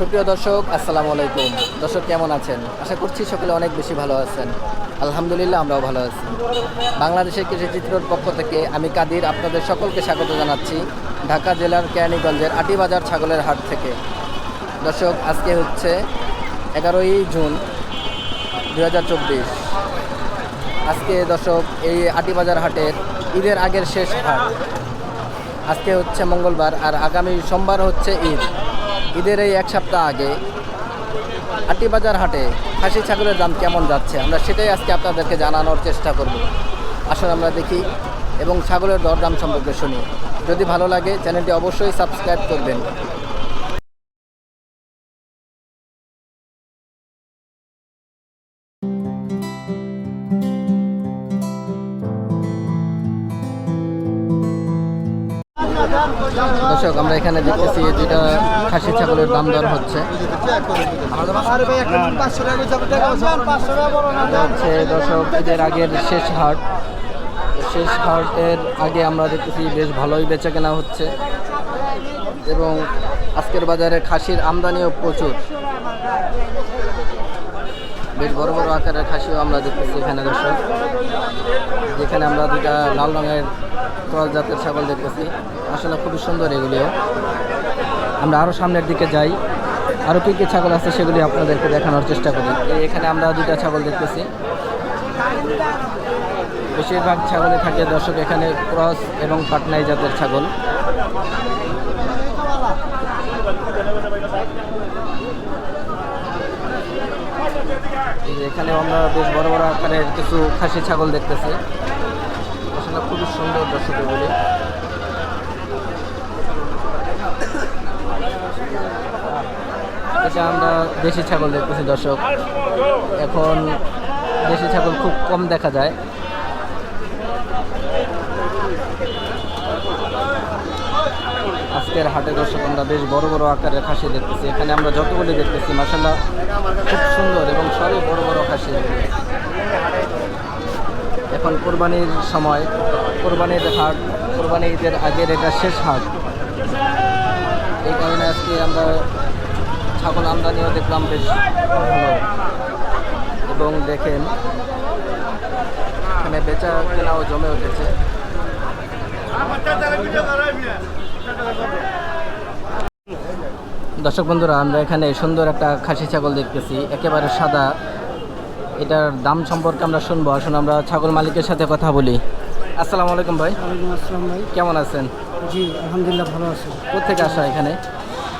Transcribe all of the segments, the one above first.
সুপ্রিয় দর্শক, আসসালামু আলাইকুম। দর্শক, কেমন আছেন? আশা করছি সকলে অনেক বেশি ভালো আছেন। আলহামদুলিল্লাহ, আমরাও ভালো আছি। বাংলাদেশের কৃষি চিত্রর পক্ষ থেকে আমি কাদির আপনাদের সকলকে স্বাগত জানাচ্ছি ঢাকা জেলার কেরানীগঞ্জের আটিবাজার ছাগলের হাট থেকে। দর্শক, আজকে হচ্ছে এগারোই জুন দু হাজার চব্বিশ। আজকে দর্শক, এই আটিবাজার হাটের ঈদের আগের শেষ হাট আজকে হচ্ছে মঙ্গলবার আর আগামী সোমবার হচ্ছে ঈদ। ঈদের এই এক সপ্তাহ আগে আটিবাজার হাটে খাসি ছাগলের দাম কেমন যাচ্ছে? আমরা সেটাই আজকে আপনাদেরকে জানানোর চেষ্টা করব। আসলে আমরা দেখি এবং ছাগলের দরদাম সম্পর্কে শুনি। যদি ভালো লাগে, চ্যানেলটি অবশ্যই সাবস্ক্রাইব করবেন। দর্শক, আমরা এখানে দেখতেছি যেটা খাসি ছাগলের দাম দর হচ্ছে। হচ্ছে দর্শক, ঈদের আগের শেষ হাট। শেষ হাটের আগে আমরা দেখতেছি বেশ ভালোই বেচা কেনা হচ্ছে। এবং আজকের বাজারে খাসির আমদানিও প্রচুর। বেশ বড় বড় আকারের খাসিও আমরা দেখতেছি এখানে, দর্শক। যেখানে আমরা দুটা লাল রঙের ক্রস জাতের ছাগল দেখতেছি। আসলে খুবই সুন্দর এগুলিও। আমরা আরও সামনের দিকে যাই। আরও কী কী ছাগল আছে সেগুলি আপনাদেরকে দেখানোর চেষ্টা করি। এখানে আমরা দুটা ছাগল দেখতেছি। বেশিরভাগ ছাগলে থাকে, দর্শক, এখানে ক্রস এবং পাটনাই জাতের ছাগল এই যে এখানে আমরা বেশ বড় বড় আকারের কিছু খাসি ছাগল দেখতেছি। আসলে খুবই সুন্দর দর্শক এগুলি এটা আমরা দেশি ছাগল দেখতেছি দর্শক। এখন দেশি ছাগল খুব কম দেখা যায়। আজকের হাটে দর্শক, আমরা বেশ বড় বড় আকারের খাসি দেখতেছি। এখানে আমরা যতগুলি দেখতেছি মাসাল্লাহ খুব সুন্দর এবং সবই বড় বড় খাসি। এখন কোরবানির সময়, কোরবানির হাট কোরবানি ঈদের আগের এটা শেষ হাট। এই কারণে আজকে আমরা ছাগল আমদানিও দেখলাম বেশ ভালো। এবং দেখেন, এখানে বেচা কেনাও জমে উঠেছে। দর্শক বন্ধুরা আমরা এখানে সুন্দর একটা খাসি ছাগল দেখতেছি একেবারে সাদা। এটার দাম সম্পর্কে আমরা শুনব। আসুন আমরা ছাগল মালিকের সাথে কথা বলি। আসসালামু আলাইকুম ভাই। ওয়ালাইকুম আসসালাম ভাই। কেমন আছেন? জি আলহামদুলিল্লাহ ভালো আছি। কোথেকে আসা এখানে?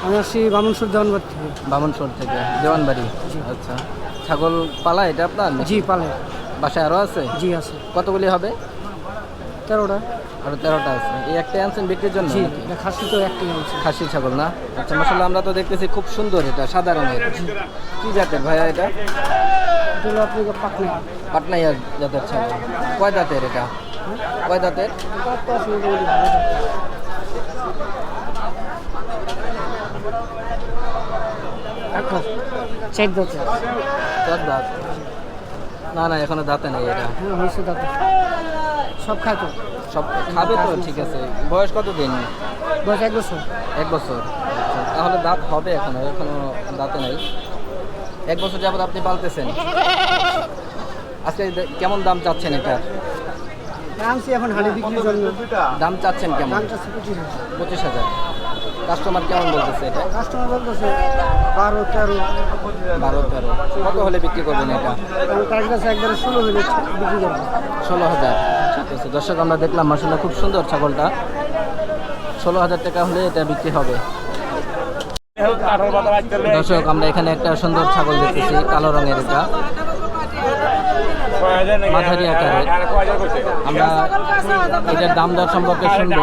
আমি আসছি বামনসুর দেওয়ানবাড়ি থেকে। বামনসোর থেকে দেওয়ানবাড়ি। আচ্ছা। ছাগল পালা এটা আপনার জি পালে। বাসায় আরও আছে? জি আছে। কতগুলি হবে? তেরোটা? আরও তেরোটা আছে। এই একটাই আনছেন বিক্রির জন্য? খাসি তো একটি আছে খাসি ছাগল না? আচ্ছা মশলা আমরা তো দেখতেছি খুব সুন্দর এটা রঙের। কি জাতের ভাইয়া এটা? এটা হলো আপনি পাটনাই। জাতের ছাগল। কয় দাঁতের এটা? কয় দাঁতের? চার দাঁতে। চার দাঁত? না না এখনও দাঁতে নেই এটা। হ্যাঁ দাঁতে। সব খায় তো সব খাবে তো ঠিক আছে। বয়স কত দিন বয়স এক বছর। এক বছর। তাহলে দাঁত হবে এখনও এখনও দাঁতে নাই। এক বছর যাবত আপনি পালতেছেন। আজকে কেমন দাম চাচ্ছেন আনছি এখন হাড়ি বিক্রির জন্য। দাম চাচ্ছেন কেমন? দামটা আছে পঁচিশ হাজার। পঁচিশ হাজার। কাস্টমার কেমন বলতেছে এটা? কাস্টমার বলতেছে বারো তেরো। বারো তেরো। কত হলে বিক্রি করবেন এটা? তার কাছে একবারে ষোলো হলে বিক্রি করব। ষোলো হাজার। দর্শক, আমরা দেখলাম আসলে খুব সুন্দর ছাগলটা। ষোলো হাজার টাকা হলে এটা বিক্রি হবে। দর্শক, আমরা এখানে একটা সুন্দর ছাগল দেখতেছি, কালো রঙের এটা। মাঝারি আকারের আমরা এটার দাম দর সম্পর্কে শুনব।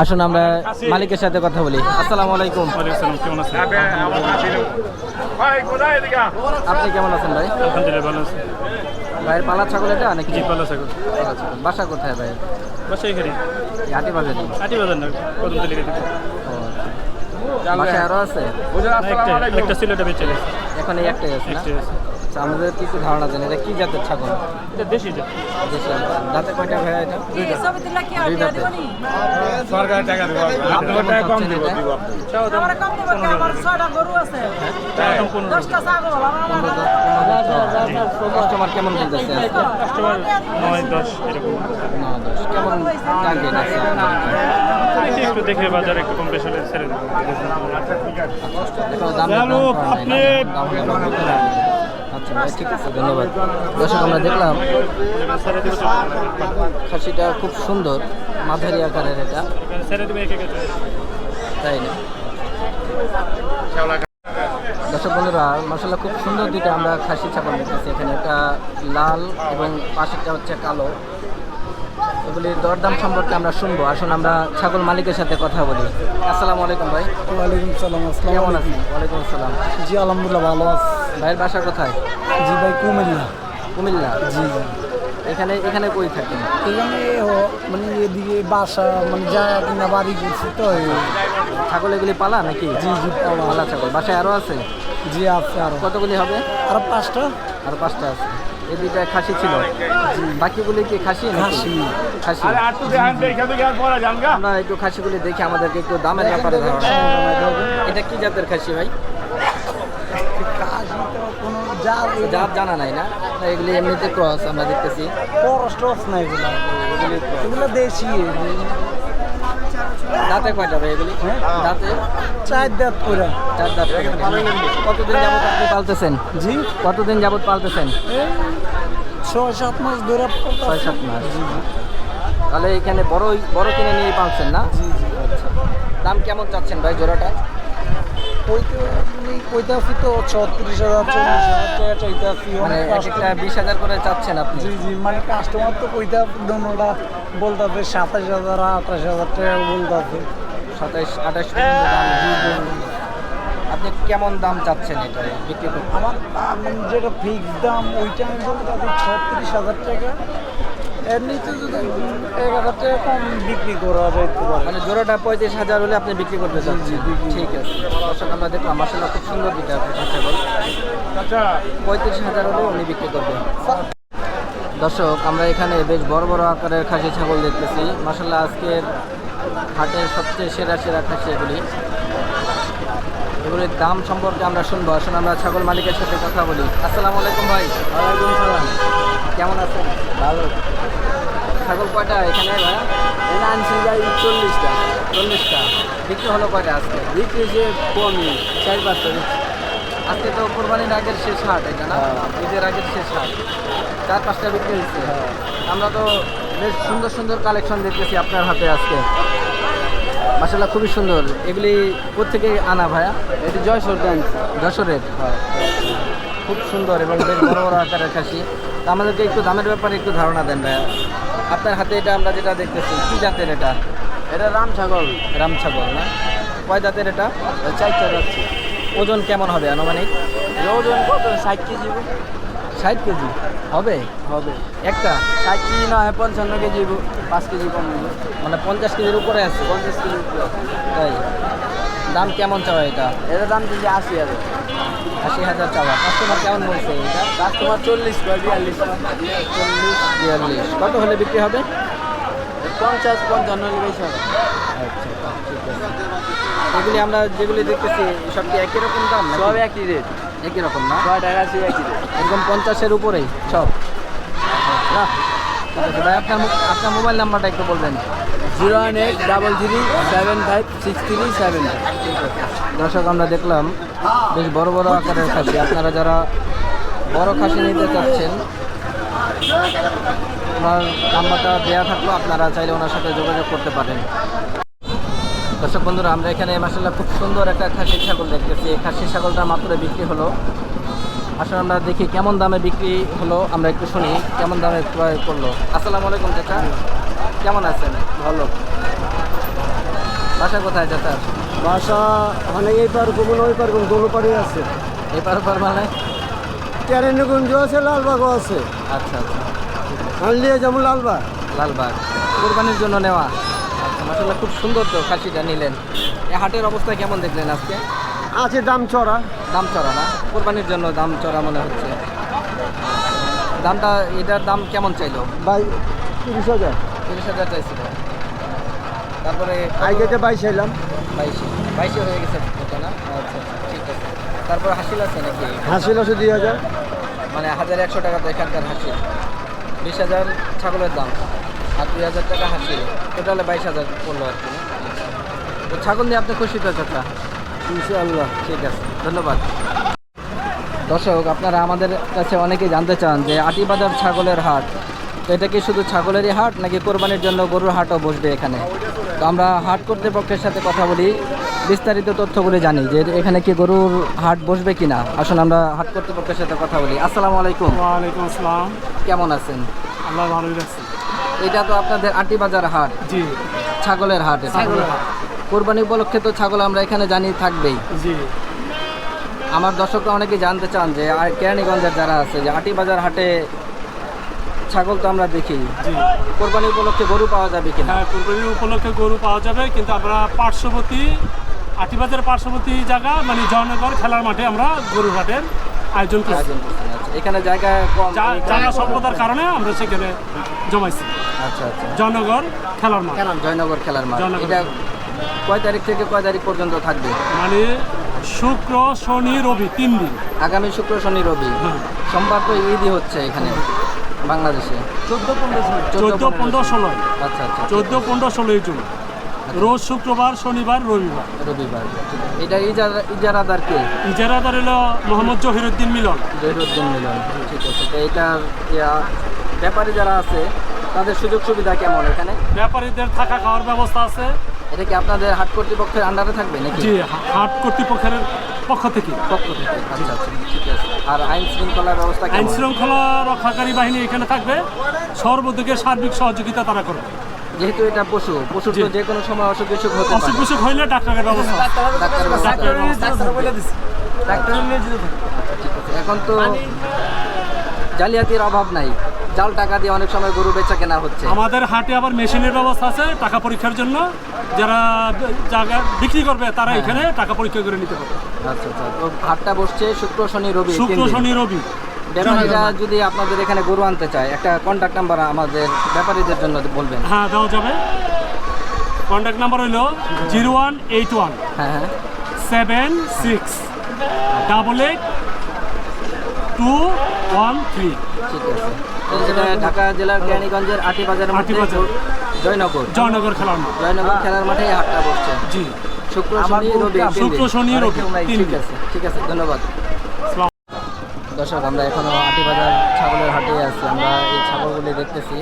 আসুন, আমরা মালিকের সাথে কথা বলি। আসসালামু আলাইকুম। আপনি কেমন আছেন ভাই? আলহামদুলিল্লাহ, ভালো আছি। ভাইয়ের পালা ছাগল এটা নাকি? জি ভালো পালা ছাগল। বাসা কোথায় ভাই বাসা এখানে। হাটি বাজারে আটি বাজার না কদম তলি ও, আচ্ছা। বাসায় আরও আছে? একটা একটা ছিল এটা বেঁচে গেছে। এখন এই একটাই আছে আচ্ছা আমাদের কিছু ধারণা দেন এটা কি জাতের ছাগল? এটা দেশি যে দেশি দাঁতে কয়টা ভাইয়া এটা? দুই দাঁতে। সরকার টাকা দেবো আপনি কেমন কাস্টমার কেমন বলতেছে? কাস্টমার নয় দশ এরকম না, দশ। কেমন টার্গেট আছে একটু দেখে বাজারে একটু কম বেশি হলে ছেড়ে দেবো। এখনও ঠিক আছে, ধন্যবাদ দর্শক, আমরা দেখলাম। খাসিটা খুব সুন্দর, মাঝারি আকারের এটা। তাই না দর্শক, বন্ধুরা মশলা খুব সুন্দর দুইটা আমরা খাসি ছাগল দেখতেছি এখানে একটা লাল এবং পাশেরটা হচ্ছে কালো এগুলির দরদাম সম্পর্কে আমরা শুনব। আসুন আমরা ছাগল মালিকের সাথে কথা বলি। আসসালামু আলাইকুম ভাই। ওয়ালাইকুম সালাম কেমন আছেন? ওয়ালাইকুম আসসালাম। জি আলহামদুলিল্লাহ ভালো আছে। ভাইয়ের বাসা কোথায়? জি ভাই কুমিল্লা। কুমিল্লা? জি জি। এখানে এখানে কই থাকেন? এখানে মানে এদিকে বাসা মানে জায়গা কিনা বাড়ি করছি তো ছাগল এগুলি পালা নাকি? জি জি পালা। ছাগল। বাসায় আরও আছে? জি আছে আরও। কতগুলি হবে? আর পাঁচটা। আর পাঁচটা আছে। এই দুইটা খাসি ছিল। বাকিগুলি কি খাসি নাকি? খাসি। খাসি। আমরা একটু খাসিগুলি দেখে আমাদেরকে একটু দামের ব্যাপারে ধারণা এটা কি জাতের খাসি ভাই? জাত জানা নাই না? না, এগুলি এমনিতে ক্রস আমরা দেখতেছি। খরচ টরচ নাই এগুলো। এগুলো দেশি। দাঁতে কয়টা ভাই এগুলি? দাঁতে? চার দাঁত করে। চার দাঁত করে। কতদিন যাবত আপনি পালতেছেন? জি কতদিন যাবত পালতেছেন? ছয় সাত মাস ধরে ছয় সাত মাস। তাহলে এখানে বড় বড় কিনে নিয়ে পালছেন না? জি জি। দাম কেমন চাচ্ছেন ভাই জোড়াটা? ওই মানে কইতে তো ছত্রিশ হাজার চল্লিশ হাজার টাকা চাইতে আছি মানে একটা বিশ হাজার করে চাচ্ছেন আপনি? জি জি মানে কাস্টমার তো কইতে দোনোটা বলতে সাতাশ হাজার আঠাশ হাজার টাকা বলতে সাতাইশ আঠাশ দাম আপনি কেমন দাম চাচ্ছেন এটা বিক্রি করতে? আমার যেটা ফিক্স দাম ওইটা আমি বলতে ছত্রিশ হাজার টাকা। এর নিচে যদি এক হাজার টাকা কম বিক্রি করা যাইতে পারে। মানে জোড়াটা পঁয়ত্রিশ হাজার হলে আপনি বিক্রি করতে চাচ্ছেন ঠিক আছে। দর্শক আমরা দেখলাম মাসাল্লাহ খুব সুন্দর দুইটা ছাগল পঁয়ত্রিশ হাজার হলে উনি বিক্রি করবেন দর্শক আমরা এখানে বেশ বড় বড় আকারের খাসি ছাগল দেখতেছি। মাসাল্লাহ আজকের হাটের সবচেয়ে সেরা সেরা খাসি এগুলি। এগুলির দাম সম্পর্কে আমরা শুনব। আসুন আমরা ছাগল মালিকের সাথে কথা বলি। আসসালামু আলাইকুম ভাই। ওয়ালাইকুম সালাম। কেমন আছেন? ভালো। ছাগল কয়টা এখানে? ভাই? এখানে আনছি ভাই চল্লিশটা। চল্লিশটা। বিক্রি হলো কয়টা আজকে? বিক্রি যে কমই চার পাঁচটা আজকে তো কোরবানির আগের শেষ হাট এটা না? ঈদের আগের শেষ হাট। চার পাঁচটা বিক্রি হয়েছে। আমরা তো বেশ সুন্দর সুন্দর কালেকশন দেখতেছি আপনার হাতে আজকে। মাসাল্লাহ খুবই সুন্দর। এগুলি কোথেকে আনা ভাইয়া? এটি জয়সর যশোরের। খুব সুন্দর এবং বেশ বড় বড় আকারের খাসি। তা আমাদেরকে একটু দামের ব্যাপারে একটু ধারণা দেন ভাইয়া। আপনার হাতে এটা আমরা যেটা দেখতেছি কি জাতের এটা? এটা রাম ছাগল। রাম ছাগল না? কয় জাতের এটা? চারটা যাচ্ছে ওজন কেমন হবে আনুমানিক? ওজন কত? ষাট কেজি ষাট কেজি? হবে? হবে। একটা? ষাট কেজি না হয় পঞ্চান্ন কেজি পাঁচ কেজি কম মানে পঞ্চাশ কেজির উপরে আছে? পঞ্চাশ কেজির উপরে তাই? দাম কেমন চাওয়া এটা? এটার দাম দিচ্ছে আশি হাজার। আশি হাজার চাওয়া কাস্টমার কেমন বলছে এটা? কাস্টমার চল্লিশ বিয়াল্লিশ? চল্লিশ বিয়াল্লিশ কত হলে বিক্রি হবে? পঞ্চাশ পঞ্চান্ন হলে বেশি হবে। আচ্ছা ঠিক আছে। এগুলি আমরা যেগুলি দেখতেছি সব কি একই রকম দাম সব একই রেট একই রকম না? ছয় টাকা আছে একই রেট একদম পঞ্চাশের উপরেই সব। আচ্ছা, ঠিক আছে ভাই আপনার আপনার মোবাইল নাম্বারটা একটু বলবেন। Zero one eight double three seven five six three seven দর্শক আমরা দেখলাম বেশ বড় বড় আকারের খাসি। আপনারা যারা বড় খাসি নিতে চাচ্ছেন, ওনার নাম্বারটা দেওয়া থাকল, আপনারা চাইলে ওনার সাথে যোগাযোগ করতে পারেন। দর্শক বন্ধুরা, আমরা এখানে মাসাল্লাহ খুব সুন্দর একটা খাসি ছাগল দেখতেছি। এই খাসি ছাগলটা মাত্র বিক্রি হলো। আসলে আমরা দেখি কেমন দামে বিক্রি হলো, আমরা একটু শুনি কেমন দামে ক্রয় করল। আসসালামু আলাইকুম, চাচা। কেমন আছেন? ভালো। বাসা কোথায়, চাচা? বাসা মানে এই পার কমন ওই পার কমন দোনো পারে আছে। পার ওপার মানে? কেরানীগঞ্জ আছে লালবাগও আছে। আচ্ছা আচ্ছা। আনলিয়ে যেমন লালবাগ। লালবাগ। কোরবানির জন্য নেওয়া। আচ্ছা মাসাল্লাহ খুব সুন্দর তো খাসিটা নিলেন। এই হাটের অবস্থা কেমন দেখলেন আজকে? আছে দাম চড়া। দাম চড়া না? কোরবানির জন্য দাম চড়া মনে হচ্ছে। দামটা এটার দাম কেমন চাইলো? বাই তিরিশ হাজার। তিরিশ হাজার চাইছিল। তারপরে আগে বাইশ এলাম বাইশে বাইশে হয়ে গেছে এটা না আচ্ছা আচ্ছা, ঠিক আছে। তারপর হাসিল আছে নাকি? হাসিল আছে দুই হাজার। মানে হাজার একশো টাকা তো এখানকার হাসিল। বিশ হাজার ছাগলের দাম আর দুই হাজার টাকা হাসিল। টোটালে বাইশ হাজার পড়ল আর কি। তো ছাগল নিয়ে আপনি খুশি তো চাচা? ইনশাআল্লাহ। ঠিক আছে ধন্যবাদ। দর্শক আপনারা আমাদের কাছে অনেকেই জানতে চান যে আটিবাজার ছাগলের হাট তো এটা কি শুধু ছাগলেরই হাট নাকি কোরবানির জন্য গরুর হাটও বসবে এখানে? তো আমরা হাট কর্তৃপক্ষের সাথে কথা বলি বিস্তারিত তথ্যগুলি জানি যে এখানে কি গরুর হাট বসবে কিনা। আসুন আমরা হাট কর্তৃপক্ষের সাথে কথা বলি। আসসালামু আলাইকুম। ওয়ালাইকুম আসসালাম। কেমন আছেন? আল্লাহ ভালোই রাখছি এটা তো আপনাদের আটিবাজার হাট। জি। ছাগলের। হাট। কোরবানি উপলক্ষে তো ছাগল আমরা এখানে জানি থাকবেই। জি। আমার দর্শকরা অনেকে জানতে চান যে আর কেরানীগঞ্জের যারা আছে যে আটি বাজার হাটে ছাগল তো আমরা দেখি কোরবানি উপলক্ষে গরু পাওয়া যাবে কিনা? হ্যাঁ কুরবানির উপলক্ষে গরু পাওয়া যাবে কিন্তু আমরা পার্শ্ববর্তী আটিবাজার পার্শ্ববর্তী জায়গা মানে জয়নগর খেলার মাঠে আমরা গরু হাটের আয়োজন করছি। আচ্ছা। এখানে জায়গা জায়গা কারণে- স্বল্পতার কারণে আমরা সেখানে জমাইছি। আচ্ছা আচ্ছা। জয়নগর খেলার মাঠ। জয়নগর খেলার মাঠ। এটা কয় তারিখ থেকে কয় তারিখ পর্যন্ত থাকবে? মানে শুক্র শনি রবি তিন দিন। আগামী শুক্র শনি রবি। হ্যাঁ। সোমবার তো ঈদই হচ্ছে এখানে। বাংলাদেশে? চোদ্দ পনেরো চোদ্দ পনেরো ষোলো। আচ্ছা আচ্ছা চোদ্দ পনেরো ষোলোই জুন। রোজ শুক্রবার শনিবার রবিবার। রবিবার। এটা ইজারা ইজারাদার কে? ইজারাদার হলো মোহাম্মদ জহিরুদ্দিন মিলন। জহিরুদ্দিন মিলন ঠিক আছে। তো এটার ব্যাপারী যারা আছে তাদের সুযোগ সুবিধা কেমন এখানে? ব্যাপারীদের থাকা খাওয়ার ব্যবস্থা আছে। এটা কি আপনাদের হাট কর্তৃপক্ষের আন্ডারে থাকবে নাকি? জি হাট কর্তৃপক্ষের পক্ষ থেকে। পক্ষ থেকে আচ্ছা আচ্ছা ঠিক আছে। আর আইন শৃঙ্খলার ব্যবস্থা আইন শৃঙ্খলা রক্ষাকারী বাহিনী এখানে থাকবে। সর্বদিকে সার্বিক সহযোগিতা তারা করবে। যেহেতু এটা পশু পশু তো যে কোনো সময় অসুখ বিসুখ হতে অসুখ বিসুখ হইলে ডাক্তারের ব্যবস্থা। ডাক্তার নিয়ে যেতে থাকে। এখন তো জালিয়াতির অভাব নাই। জাল টাকা দিয়ে অনেক সময় গরু বেচা কেনা হচ্ছে। আমাদের হাটে আবার মেশিনের ব্যবস্থা আছে টাকা পরীক্ষার জন্য। যারা জায়গা বিক্রি করবে তারা হ্যাঁ, এখানে টাকা পরীক্ষা করে নিতে পারবে। আচ্ছা আচ্ছা। তো হাটটা বসছে শুক্র শনি রবি শুক্র শনি রবি। ব্যাপারীরা যদি আপনাদের এখানে গরু আনতে চায় একটা কন্ট্যাক্ট নাম্বার আমাদের ব্যাপারীদের জন্য বলবেন। হ্যাঁ দেওয়া যাবে। কন্ট্যাক্ট নাম্বার হলো জিরো ওয়ান এইট ওয়ান হ্যাঁ হ্যাঁ। Seven six double eight two one three. ঠিক আছে। ঢাকা জেলার কেরানীগঞ্জের আটিবাজারের মধ্যে আটিবাজার। জয়নগর। জয়নগর খেলার মাঠ। জয়নগর খেলার মাঠে হাটটা বসছে। জি। শুক্র শনি রবি শুক্র, শনি, রবি, ঠিক আছে ঠিক আছে ধন্যবাদ। দর্শক আমরা এখনও আটিবাজার ছাগলের হাটে আছি আমরা এই ছাগলগুলি দেখতেছি।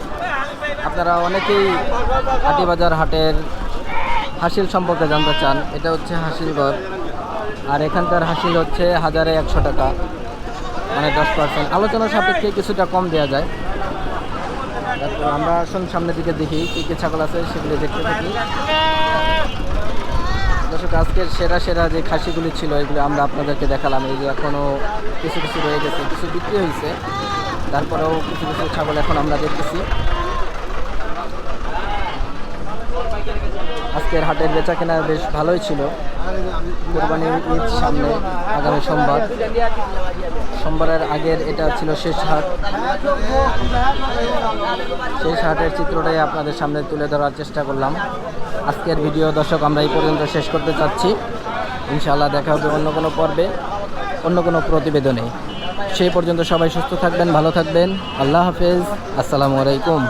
আপনারা অনেকেই আটিবাজার হাটের হাসিল সম্পর্কে জানতে চান। এটা হচ্ছে হাসিলঘর আর এখানকার হাসিল হচ্ছে হাজারে একশো টাকা। মানে দশ পার্সেন্ট আলোচনা সাপেক্ষে কিছুটা কম দেওয়া যায়। তারপর আমরা আসুন সামনের দিকে দেখি কী কী ছাগল আছে, সেগুলি দেখতে থাকি। দর্শক, আজকের সেরা সেরা যে খাসিগুলি ছিল, এগুলো আমরা আপনাদেরকে দেখালাম। এই যে এখনও কিছু কিছু রয়ে গেছে, কিছু বিক্রি হয়েছে। তারপরেও কিছু কিছু ছাগল এখন আমরা দেখতেছি। আজকের হাটের বেচা কেনা বেশ ভালোই ছিল। কোরবানির ঈদ সামনে আগামী সোমবার। সোমবারের আগের এটা ছিল শেষ হাট। শেষ হাটের চিত্রটাই আপনাদের সামনে তুলে ধরার চেষ্টা করলাম। আজকের ভিডিও দর্শক, আমরা এই পর্যন্ত শেষ করতে চাচ্ছি। ইনশাআল্লাহ দেখা হবে অন্য কোনো পর্বে, অন্য কোনো প্রতিবেদনে। সেই পর্যন্ত সবাই সুস্থ থাকবেন, ভালো থাকবেন। আল্লাহ হাফেজ। আসসালামু আলাইকুম।